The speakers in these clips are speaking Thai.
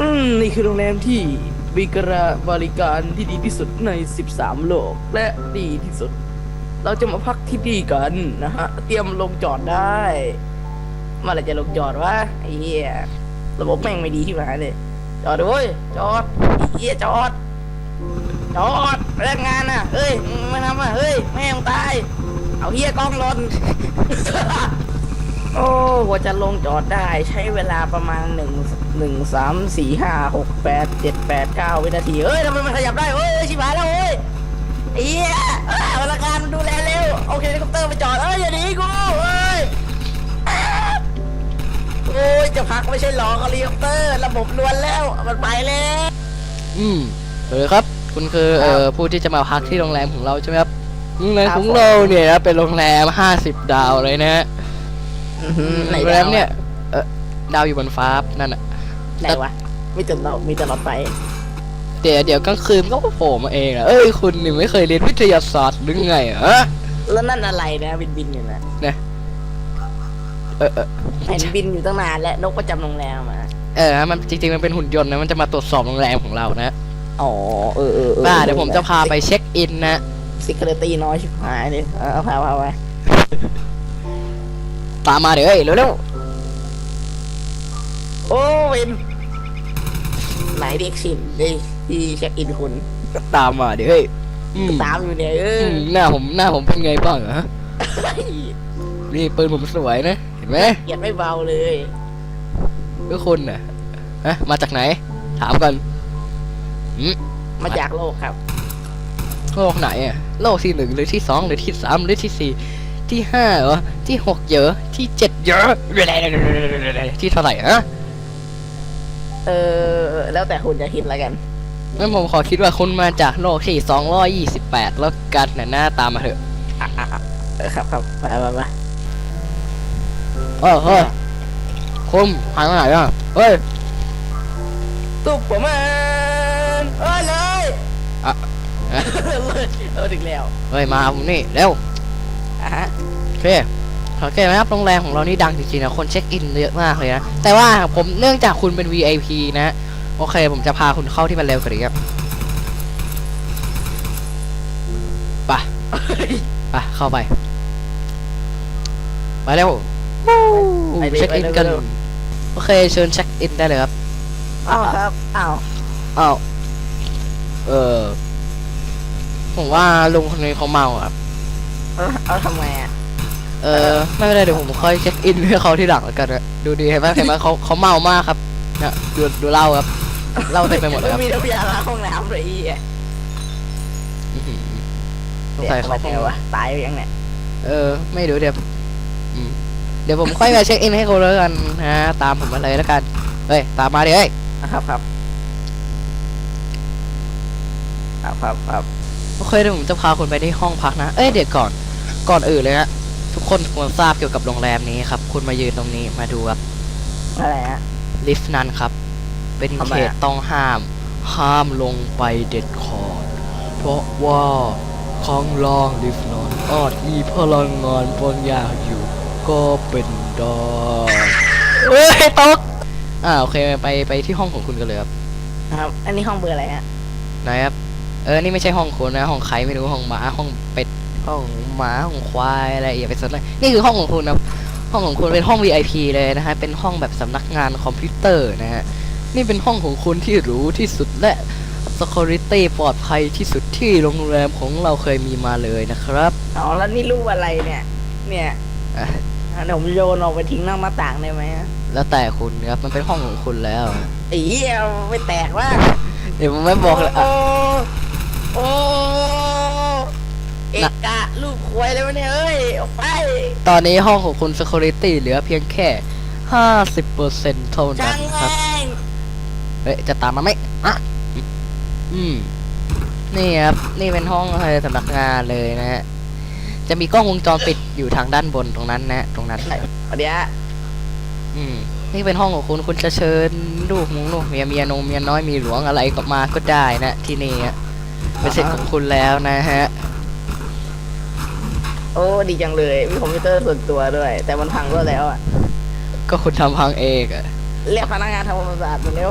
อืมนี่คือโรงแรมที่มีกระบริการที่ดีที่สุดใน 13 โลกและดีที่สุด เราจะมาพักที่นี่กันนะฮะ เตรียมลงจอดได้มื่อไรจะลงจอดวะไอ้เหี้ยระบบแม่งไม่ดีที่หมาเลยจอดด้วยจอดไอ้เหี้ยจอด จอดพนักงานน่ะเฮ้ยมึงไม่ทำอะเฮ้ยแม่งตาย เอาเหี้ยกล้องลน ว่าจะลงจอดได้ใช้เวลาประมาณหนึ่งหนึ่งสามสี่ห้าหกแปดเจ็ดแปดเก้าวินาทีเอ้ยทำไมมันขยับได้เอ้ยชิบหายแล้วเอ้ยเอียเอ้ยพนักงานดูแลเร็วโอเคเฮลิคอปเตอร์ไปจอดเอ้ยอย่าหนีกูเอ้ยอ้าโอ้ยจะพักไม่ใช่หรอเฮลิคอปเตอร์ระบบลวนแล้วมันไปแล้วอืมสวัสดีครับ คุณคือครับเอ่อผู้ที่จะมาพักที่โรงแรมของเราใช่ไหมครับโรงแรมครับของเราเนี่ยนะเป็นโรงแรม50ดาวเลยนะฮะ อื้อหือไหนโรงแรดาวมเนี่ย เออดาวอยู่บนฟ้านั่นน่ะ ไหนวะมีแต่เรามีแต่เราไป เดี๋ยวเดี๋ยวกลางคืนก็โผล่มาเองอะเอ้ยคุณนี่ไม่เคยเรียนวิทยาศาสตร์หรือไงอะฮะแล้วนั่นอะไรนะบินบินอยู่นะเออเออเห็นบินอยู่ตั้งนานแล้วนกประจำโรงแรมอะเออมันจริงๆมันเป็นหุ่นยนต์นะมันจะมาตรวจสอบโรงแรมของเรานะอ๋อเออเออออบ้าเดี๋ยวผมจะพาไปเช็คอินนะ ซิกเ u ตี้น้อยชิบหายเลยเออเอาพาพาไป ตามมาเดี๋ยวเอ้ยเร็วโอ้เวนไหนเด็กชิมดิที่เช็คอินคุณๆตามมาเดี๋ยวเอ้ยอืมตามอยู่เนี่ยเออือมหน้าผมหน้าผมเป็นไงบ้างอะฮะเฮ้ยนี่ปืนผมสวยนะเห็นไหมเกลียดไม่เบาเลยก็คุณน่ะฮะมาจากไหน ถามกันอืมมาจากโลกครับโลกไหนอะโลกที่หนึ่งหรือที่สองหรือที่สามหรือที่สี่ ที่ห้าเหรอ ที่หกเยอะ ที่เจ็ดเยอะที่เท่าไหร่ฮะเออ แล้วแต่คุณจะคิดแล้วกันงั้นผมขอคิดว่าคุณมาจากโลกที่สองร้อยยี่สิบแปดแล้วกันน่ะหน้าตามมาเถอะอะอะอะเออครับครับไปไปไปเออเฮ้ยคุณหายไปไหนอะเฮ้ยตุ๊บผมมันเอ้ยเลยอะอะเลยเออถึงแล้ว เฮ้ยมาผมนี่เร็ว อะฮะโอเคโอเคไหมครับโรงแรมของเรานี่ดังจริงๆนะคนเช็คอินเยอะมากเลยนะแต่ว่าผมเนื่องจากคุณเป็น VIP นะโอเค ผมจะพาคุณเข้าที่มันเร็วกว่านี้ครับไปไปเข้าไปไปเร็วไปเลยเช็คอินไปเลยกันเร็วโอเคเชิญเช็คอินได้เลยครับอ้าวครับอ้าวอ้าวเออผมว่าลุงคนนี้เขาเมาครับ เออเอาทำไงอะเออไม่เป็นไรเดี๋ยวผมค่อยเช็คอินให้เขาที่หลังแล้วกันนะดูดีเห็นไหมเห็นไหมเขาเขาเมามากครับเนี่ยดูดูเหล่าครับเหล่าเต็มไปหมดเลยครับมีน้ำยาล้างห้องน้ำเลยอีอะอื้อหือสงสัยเขาเดี๋ยววะตายไปยังเนี่ยเออ ไม่รู้เดี๋ยวอืมเดี๋ยวผมค่อยมาเช็คอินให้เขาแล้วกันนะตามผมมาเลยแล้วกันเฮ้ยตามมาดิเฮ้ยอะครับครับครับครับครับโอเคเดี๋ยวผมจะพาคุณไปที่ห้องพักนะ เอ้ยเดี๋ยวก่อน ก่อนอื่นเลยนะทุกคนควรทราบเกี่ยวกับโรงแรมนี้ครับ คุณมายืนตรงนี้มาดูครับอะไรฮะ ลิฟต์นั้นครับ เป็นทำไมเขอะตต้องห้าม ห้ามลงไปเด็ดขาดเพราะว่าข้างล่างลิฟต์นั้นอาจมีพลังงานบางอย่างอยู่ ก็เป็นได้เฮ้ยตกอ่าโอเคไปไปที่ห้องของคุณกันเลยครับครับ อันนี้ห้องเบอร์อะไรฮะ ไหนะครับเออนี่ไม่ใช่ห้องคุณนะห้องใครไม่รู้ห้องหมาห้องเป็ด ห้องหมาห้องควายอะไรอย่าไปสนเลยนี่คือห้องของคุณนะครับห้องของคุณเป็นห้อง VIP เลยนะฮะเป็นห้องแบบสำนักงานคอมพิวเตอร์นะฮะนี่เป็นห้องของคุณที่หรูที่สุดและ Security ปลอดภัยที่สุดที่โรงแรมของเราเคยมีมาเลยนะครับอ๋อแล้วนี่รูปอะไรเนี่ย เนี่ยอะอะเดี๋ยวผมโยนออกไปทิ้งนอกหน้าต่างได้ไหมฮะแล้วแต่คุณครับมันเป็นห้องของคุณแล้วไอ้เหี้ยไม่แตกว่าเดี๋ยวผมไม่บอกเลยโอ้ เอกกะลูกควยเลยวะเนี่ยเอ้ยออกไปตอนนี้ห้องของคุณ Security เหลือเพียงแค่ 50%เท่าจันั้นงครับแม่งเฮ้ย จะตามมาไหมอะอืม นี่ครับ นี่เป็นห้องอะไรสำนักงานเลยนะฮะ จะมีกล้องวงจรปิดอยู่ทางด้านบนตรงนั้นนะตรงนั้น เดี๋ยวอืม นี่เป็นห้องของคุณ คุณจะเชิญลูกมุงลูกเมียเมียนงเมียน้อยมีหลวงอะไรก็มาก็ได้นะ ที่นี่อะเป็นสิทธิ์ของคุณแล้วนะฮะ โอ้ดีจังเลยมีคอมพิวเตอร์ส่วนตัวด้วย แต่มันพังก็แล้วอะก็คุณทำพังเองอะเรียกพนักงานทำความสะอาดมาเร็ว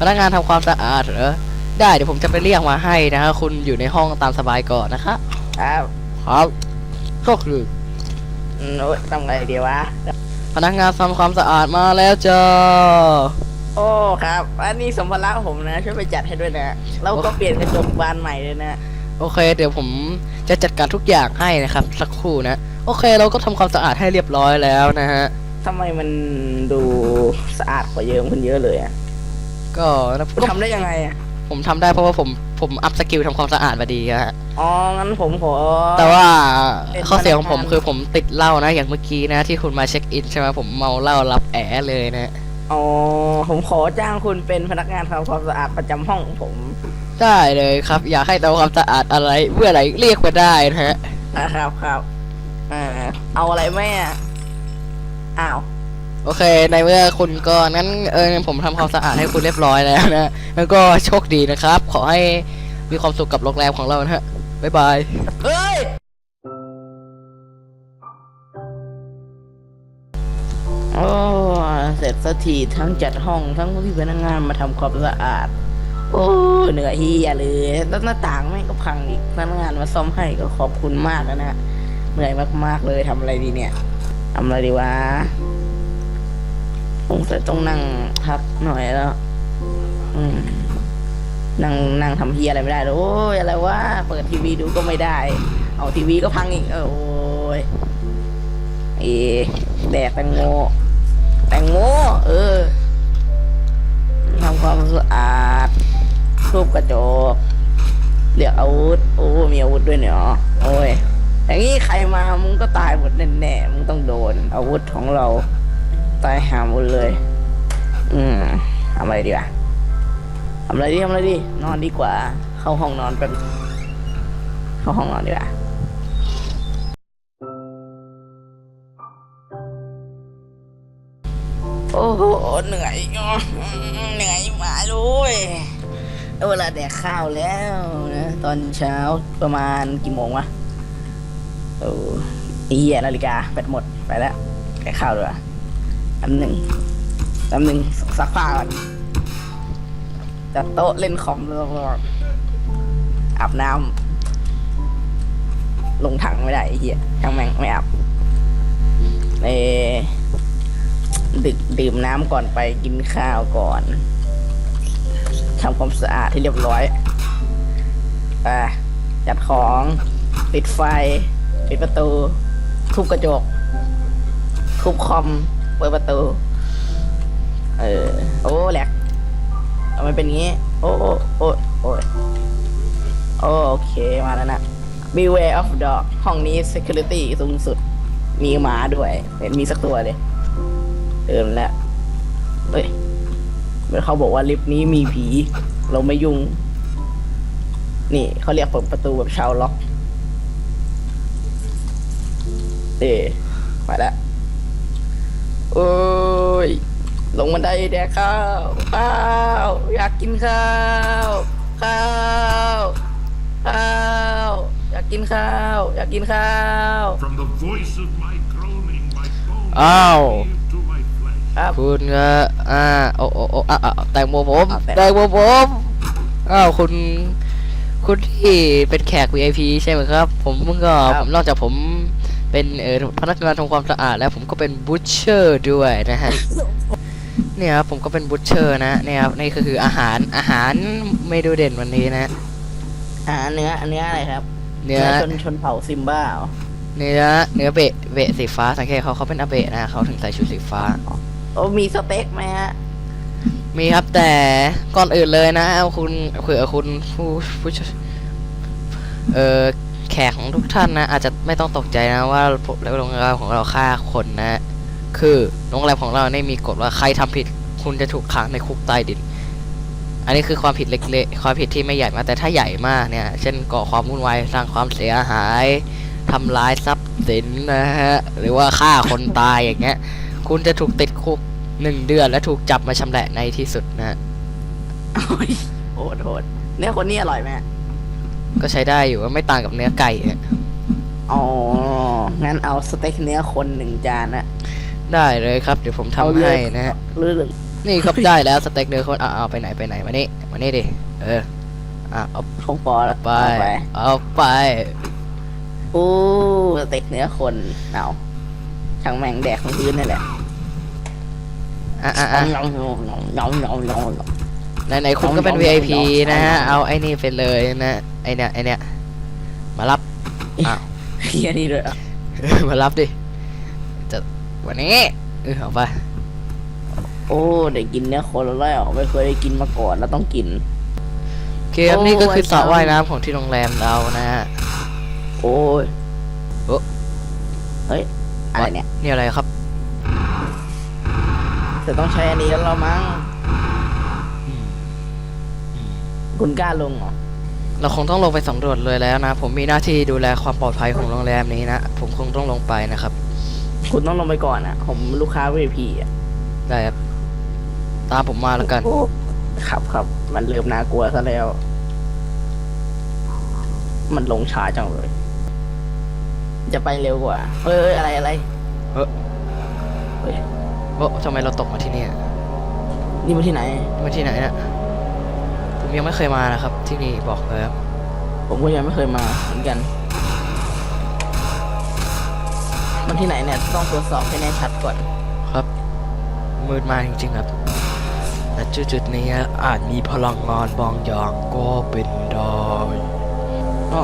พนักงานทำความสะอาดเหรอได้เดี๋ยวผมจะไปเรียกมาให้นะฮะคุณอยู่ในห้องตามสบายก่อนนะคะครับครับก็คืออืมโอ๊ยทำไงดีวะพนักงานทำความสะอาดมาแล้วจ้า โอ้ครับ อันนี้สมภาระผมนะช่วยไปจัดให้ด้วยนะแล้วก็เปลี่ยนกระจกบานใหม่เลยนะ โอเค เดี๋ยวผมจะจัดการทุกอย่างให้นะครับ สักครู่นะ โอเค เราก็ทำความสะอาดให้เรียบร้อยแล้วนะฮะทำไมมันดูสะอาดกว่าเยอะขึ้นเยอะเลยอะก็นะคุณทำได้ยังไงอะผมทำได้เพราะว่าผมผมอัพสกิลทำความสะอาดมาดีฮะอ๋องั้นผมขอแต่ว่าเป็นข้อเสียของผมพนักงานคือผมติดเหล้านะ อย่างเมื่อกี้นะ ที่คุณมาเช็คอินใช่ไหมผมเมาเหล้ารับแอเลยนะอ๋อผมขอจ้างคุณเป็นพนักงานทำความสะอาดประจำห้องของผม ได้เลยครับ อยากให้ทำความสะอาดอะไรเมื่อไหร่เรียกมาได้นะฮะนะครับครับอ่าเอาอะไรไหมอะอ้าว โอเค ในเมื่อคุณก็นั้นเออผมทำความสะอาดให้คุณเรียบร้อยแล้วนะแล้วก็โชคดีนะครับ ขอให้มีความสุขกับโรงแรมของเรานะฮะบ๊ายบายเฮ้ยโอ้เสร็จสักทีทั้งจัดห้องทั้งที่พนักงานมาทำความสะอาด โอ้เหนื่อยเฮียเลยแล้วหน้าต่างแม่งก็พังอีกพนักงานมาซ่อมให้ก็ขอบคุณมากนะนะเหนื่อยมากๆเลยทำอะไรดีเนี่ยทำอะไรดีวะคงจะต้องนั่งพักหน่อยแล้ว อืมนั่งนั่งทำเฮียอะไรไม่ได้โอ้ยอะไรวะเปิดทีวีดูก็ไม่ได้ เอาทีวีก็พังอีก โอ้ยเอแดกแตงโมแตงโมเออทำความสะอาด ทุบกระจกเรียกอาวุธโอ้มีอาวุธด้วยเนี่ยอ๋อโอ้ยอย่างนี้ใครมามึงก็ตายหมดแน่ๆมึงต้องโดน อาวุธของเรา ตายหาหมดเลย อืมทำอะไรดีวะทำอะไรดีทำอะไรดีนอนดีกว่า เข้าห้องนอนแป๊บเข้าห้องนอนดีกว่าโอ้โหเหนื่อยเหนื่อยมาเลย เวลาแดกข้าวแล้วนะตอนเช้าประมาณกี่โมงวะโอ้ไอ้เหี้ยนาฬิกาแบตหมดไปแล้วแดกข้าวด้วยแป๊บหนึ่งแป๊บหนึ่งซักผ้าก่อนจัดโต๊ะเล่นคอมแล้วก็อาบน้ำลงถังไม่ได้เหี้ยช่างแม่งไม่อาบเออดึกดื่มน้ำก่อนไปกินข้าวก่อน ทำความสะอาดให้เรียบร้อยไปจัดของปิดไฟ ปิดประตู ทุบกระจก ทุบคอม เปิดประตู เออ โอ้แหลกทำไมเป็นงี้โอ้โอ้โอ้โอ้โอ้โอเค มาแล้วนะ Beware of dog ห้องนี้ security สูงสุด มีหมาด้วย เห็นมีสักตัวเลย เดินแล้วเฮ้ย เหมือนเขาบอกว่าลิฟต์นี้มีผี เราไม่ยุ่ง นี่เขาเรียกเปิดประตูแบบชาวล็อก เอ๊มาแล้วโอ้ย ลงบันไดแดกข้าวข้าวอยากกินข้าวข้าวข้าวอยากกินข้าว อยากกินข้าว From the voice of my groaning, my bones Ow. cleave to my flesh. ครับ คุณก็อ่าโอ้โอ้โอ้อะอะแตงโมผมอะแตง แตงโมผมอ้าวคุณคุณที่เป็นแขก VIP ใช่ไหมครับ ผมเพิ่งก็ผมนอกจากผมเป็นเออพนักงานทำความสะอาดแล้วผมก็เป็นบูชเชอร์ด้วยนะฮะเนี่ยครับผมก็เป็นบูชเชอร์นะเนี่ยครับนี่ก็คืออาหารอาหารเมนูเด่นวันนี้นะอ่าเนื้อเนื้ออะไรครับเนื้อ ชนชนเผ่าซิมบ้าเหรอเนื้อเนื้อเบะเบะสีฟ้าสังเกตเขาเขาเป็นอาเบะนะเขาถึงใส่ชุดสีฟ้า โอ้มีสเต็กไหมฮะ มีครับแต่ก่อนอื่นเลยนะคุณเผื่อคุณผู้ผู้ชเออแขกของทุกท่านนะ อาจจะไม่ต้องตกใจนะว่าโรงแรมของเราฆ่าคนนะ คือโรงแรมของเราเนี่มีกฎว่าใครทำผิด คุณจะถูกขังในคุกใต้ดิน อันนี้คือความผิดเล็กๆความผิดที่ไม่ใหญ่มากแต่ถ้าใหญ่มากเนี่ย เช่นก่อความวุ่นวายสร้างความเสียหายทำร้ายทรัพย์สินนะฮะหรือว่าฆ่าคนตายอย่างเงี้ย คุณจะถูกติดคุก หนึ่งเดือนและถูกจับมาชำแหละในที่สุดนะฮะโอ้ยโหดโหดเนื้อคนนี้อร่อยไหมก็ใช้ได้อยู่ว่าไม่ต่างกับเนื้อไก่อะอ๋อ งั้นเอาสเต็กเนื้อคนหนึ่งจานนะได้เลยครับ เดี๋ยวผมทำเอาเลยให้นะฮะหรือนี่ครับได้แล้วสเต็กเนื้อคนเอาเอาไปไหนไปไหนมานี่มานี่ดิเอออะเอาของปอแล้วไปเอาไปเอาไปโอ้สเต็กเนื้อคนเอาช่างแม่งแดกของพื้นนี่แหละ อะอะอะยองยองยองยองยองยองไหนไหนคุณก็เป็นเอา VIP เอานะฮะเอาเอาไอ้นี่ไปเลยนะ ไอเนี้ยไอเนี้ยมารับอ้าวเฮียนี่เลยอะมารับดิ จะวันนี้เออเอาไป โอ้ได้กินเนื้อคนแล้วไม่เคยได้กินมาก่อนแล้วต้องกินโอเคครับโอ้นี่ก็คือสระไอ้จำว่ายน้ำของที่โรงแรมเรานะฮะ โอ้ยโอ้เฮ้ย อะไรเนี่ย นี่อะไรครับ จะต้องใช้อันนี้แล้วเรามั้งคุณกล้าลงเหรอ เราคงต้องลงไปสำรวจเลยแล้วนะ ผมมีหน้าที่ดูแลความปลอดภัยของโรงแรมนี้นะ ผมคงต้องลงไปนะครับ คุณต้องลงไปก่อนอะ ผมลูกค้า VIP อะ ได้ครับ ตามผมมาแล้วกันโอ้ครับครับ มันเริ่มน่ากลัวซะแล้ว มันลงช้าจังเลย จะไปเร็วกว่า เฮ้ยเฮ้ยอะไรอะไร เฮ้ยเฮ้ย โอ้ทำไมเราตกมาที่นี่อะนี่มาที่ไหนนี่มาที่ไหนเนี่ยผมยังไม่เคยมานะครับ ที่นี่บอกเลยครับผมก็ยังไม่เคยมาเหมือนกันมันที่ไหนเนี่ยต้องตรวจสอบให้แน่ชัดก่อนครับ มืดมากจริงๆครับและจุดๆนี้อาจมีพลังงานบางอย่างก็เป็นได้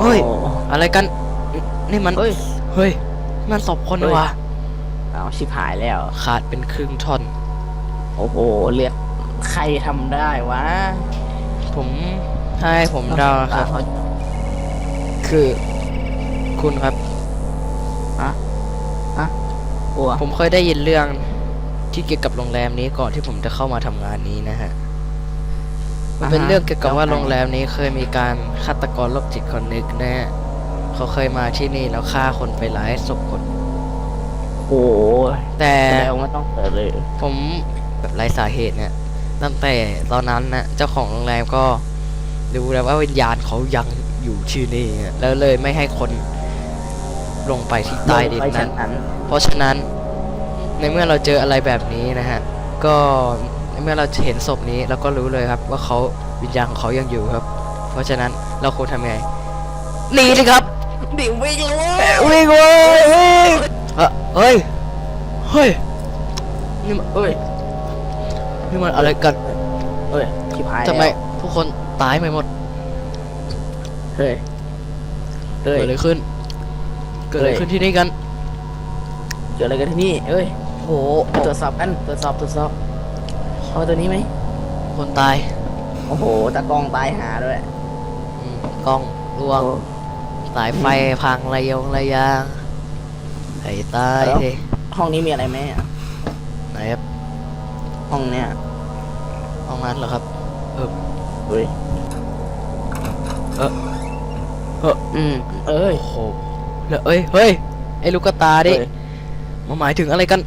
เฮ้ยโอ้อะไรกัน นี่มันเฮ้ยเฮ้ยมันศพคนเฮ้ยวะ เอาชิบหายแล้ว ขาดเป็นครึ่งท่อน โอ้โหเรียกใครทำได้วะผมให้ผมเดานะครับเขาคือ คุณครับฮะฮะกลัวผมเคยได้ยินเรื่องที่เกี่ยวกับโรงแรมนี้ก่อนที่ผมจะเข้ามาทำงานนี้นะฮะมันเป็นอ่าฮะเรื่องเกี่ยวกับว่าแล้วไงโรงแรมนี้เคยมีการฆาตกรโรคจิตคนหนึ่งนะฮะเขาเคยมาที่นี่แล้วฆ่าคนไปหลายศพคน โอ้โหแต่แสดงว่าต้องเปิดเลย ผมแบบไร้สาเหตุเนี่ยตั้งแต่ตอนนั้นนะเจ้าของโรงแรมก็รู้แล้วว่าวิญญาณเขายังอยู่ที่นี่อะแล้วเลยไม่ให้คนลงไปที่ใต้ดินไปนั้ชั้นนนั้น เพราะฉะนั้นในเมื่อเราเจออะไรแบบนี้นะฮะ ก็ในเมื่อเราเห็นศพนี้เราก็รู้เลยครับ ว่าเขาวิญญาณของเขายังอยู่ครับ เพราะฉะนั้นเราควรทำไงหนีเลยครับดิวิ่งเลยวิ่งเว้ยวิ่ง เอ่อเฮ้ย เฮ้ย นี่มันเฮ้ย นี่มันอะไรกันเฮ้ยชิบหายทำไมแล้วทุกคนตายไปหมด เฮ้ยเฮ้เกิยดอะไรขึ้น เกิดอะไรเฮ้ย ขึ้นที่นี่กัน เกิดอะไรกันที่นี่เอ้ยโหไปตรวจสอบกันตรวจสอบตรวจสอบเอาตัวนี้ไหมคนตายโอ้โหตากล้องตายหาด้วยอืมกล้องร่วง โอ้สายไฟพังระยงระยาง ไอ้ตายแล้ว ดิห้องนี้มีอะไรไหมอะไหนครับห้องเนี้ยห้องนั้นเหรอครับเฮ้ยเออเอออืมเอ้ย โอ้โหแล้วเอ้ยเฮ้ยไอ้ลูกกระตาดิเฮ้ย มาหมายถึงอะไรกัน